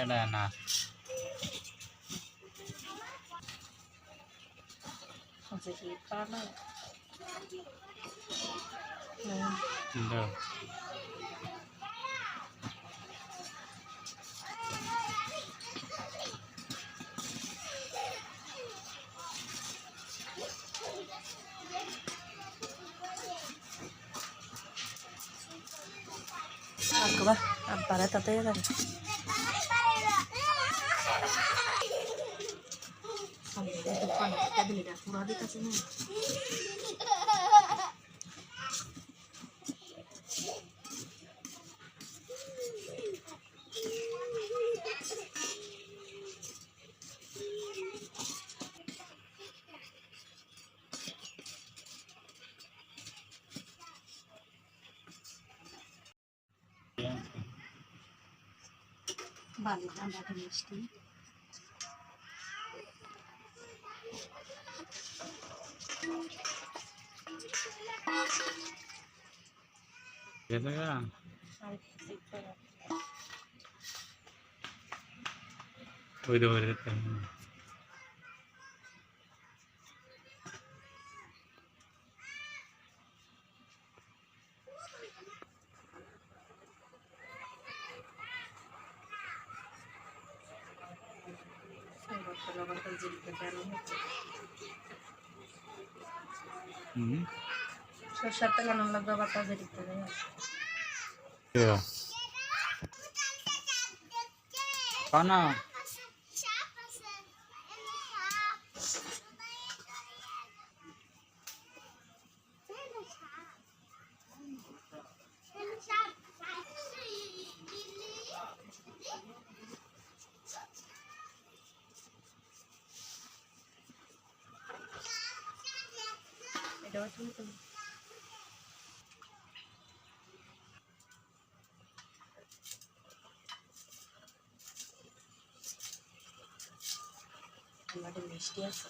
এটা না আচ্ছা কি পারা না দাও আব্বা আব্বারা যাবে পুরা দিতেছে না ভালো ঠান্ডা মিষ্টি গা? আর চেক সরষার তেল আনার লাগবে আবার তাজা দিতে হবে। দেও এটাও তুমি তো আমাদের মিষ্টি আছে।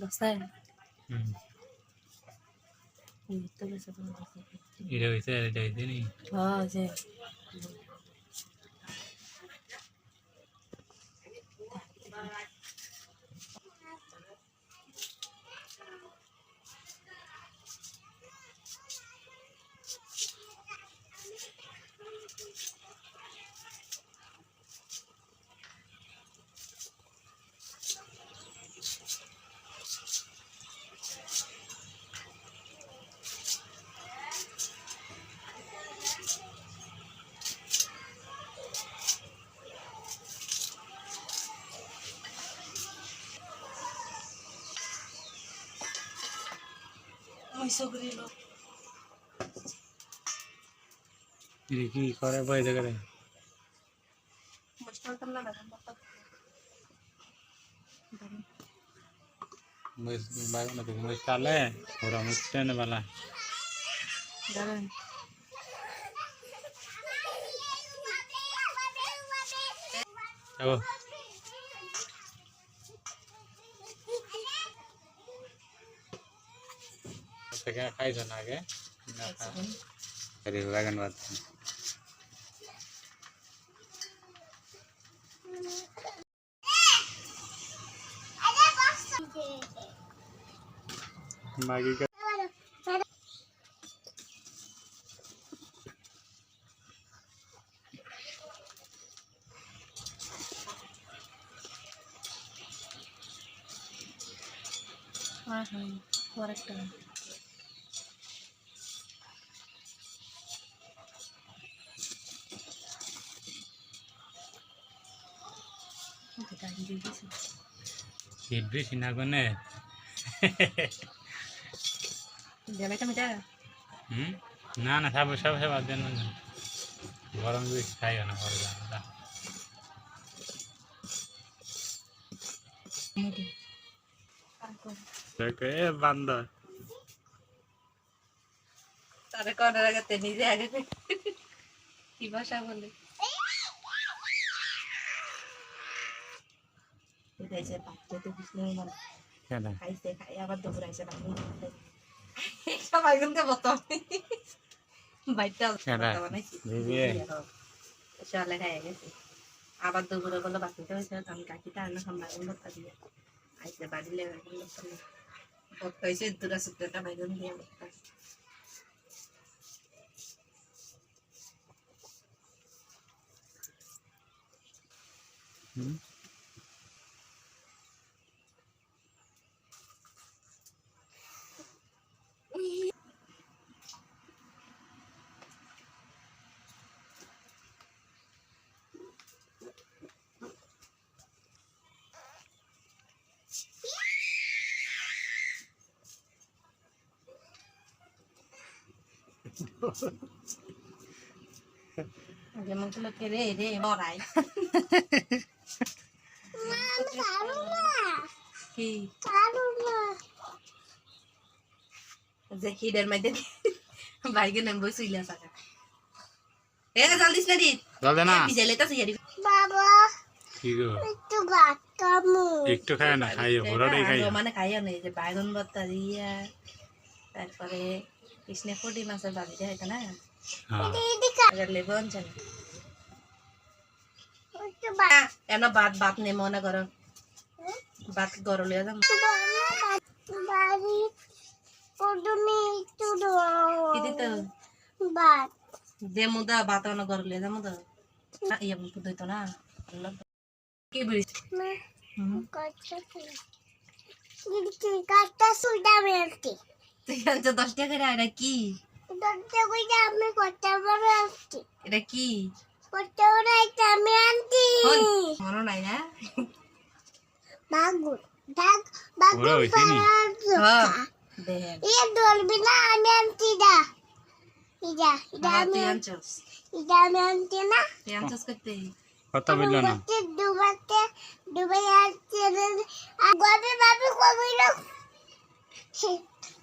দশায় এটা হইছে আর এটা হইছে নি হ্যাঁ সগরি লোক এটা কি করে বইতে করে মুশকিল তো না দেখা বাবা মুস বাগন তো মুস কালে ওরা মুস্টেন বালা দাঁড়ান যাব থেকে খাইছো না আগে? না খা। আরে বাগান বাদ। মাগি কা হ্যাঁ শীত বেশি না হুম না না সব সব সব দেন না গরম বেশি খাইও না পরে যা বান্দর তারে করার আগে তে নিজে আগে কি ভাষা বলে খাইছে ভাত খেতে বিষ্ণু মানে খাইছে খাই আবার দুপুর আইসে বাহিনী সব আগুনকে বর্তমানে বাইরটা বর্তমানে সকালে খাইয়া গেছে। আবার দুপুরে বলল বাসিতে হয়েছে তখন কাকিটা আনা সামলাগুন আইসে বাড়িলে ভর্তা হয়েছে দুটা সূত্রটা বাইগুন দিয়ে ভর্তা Mm-hmm. যেমনগুলো কে রে রে মরাই। কি? যে হিডের মধ্যে বাইকে নেম শুইলা থাকা এ জল দিস না দি। যাবে না। ভিজাইলে তো সিয়ারি বাবা কি গো? একটু খায় না খাই বড়টাই খাই মানে খাইও নেই যে বাইগন ভর্তা দিয়া তারপরে কৃষ্ণে কোটি মাছের ভাজি খাইতে হ্যাঁ। না? লেবু আনছেন এন ভাত ভাত নেমো না গরম ভাত গরম লিয়া যাম দেমুদা ভাত অন গরম লিয়া যাম তো। ইয়া দইতো না। কি বিড়ি কাটটা সুলটা মেলতে তুই দশ টাকা করে এটা কি? এটা কি? আমি আনছি? মনে নাই না? মাগুর ডাক মাগুর ইয়ে দলবি না আমি আনছি হ্যাঁ, না?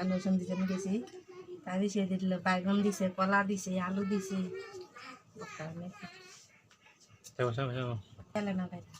Alusan di sana sih, tadi saya di lebaran di sekolah di sini, alu di sini. Terus terus terus. Jalan apa?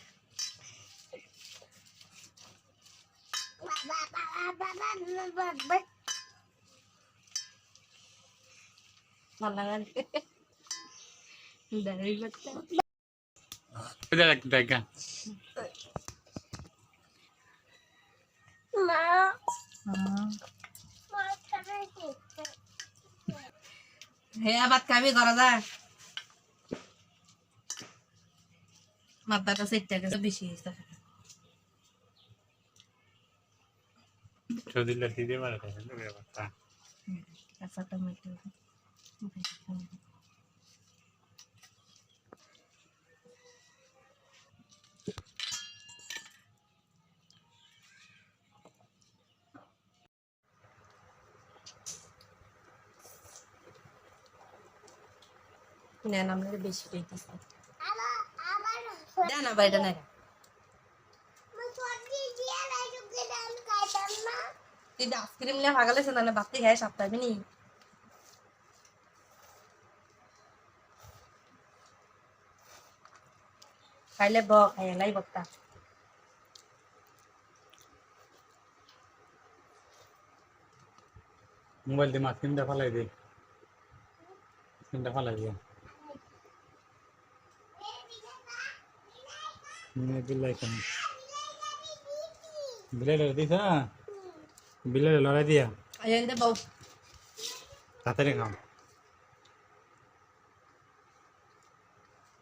হে আবার খাবি করা যায় মাথাটা সেটটা গেছে বেশি চৌদিল্লা দিদি মারা নেন আপনার বেশি পেয়ে দেন কিন্তু আইসক্রিম নিয়ে ভাগালে সে না বাতি খায় সাপ পাইবি নি। খাইলে ব খাই লাই বত্তা মোবাইল দিয়ে মাছ কিনতে ফালাই দিই। কিনতে ফালাই দিও বিলাই কেন? বিলাই দিছ? বিলের dia? দিয়া আজান দে বাউ তাড়াতাড়ি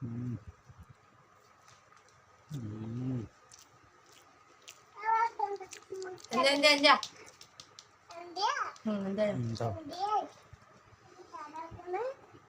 Hmm, Anda, anda, dia. Anda. Hmm, anda. Hmm,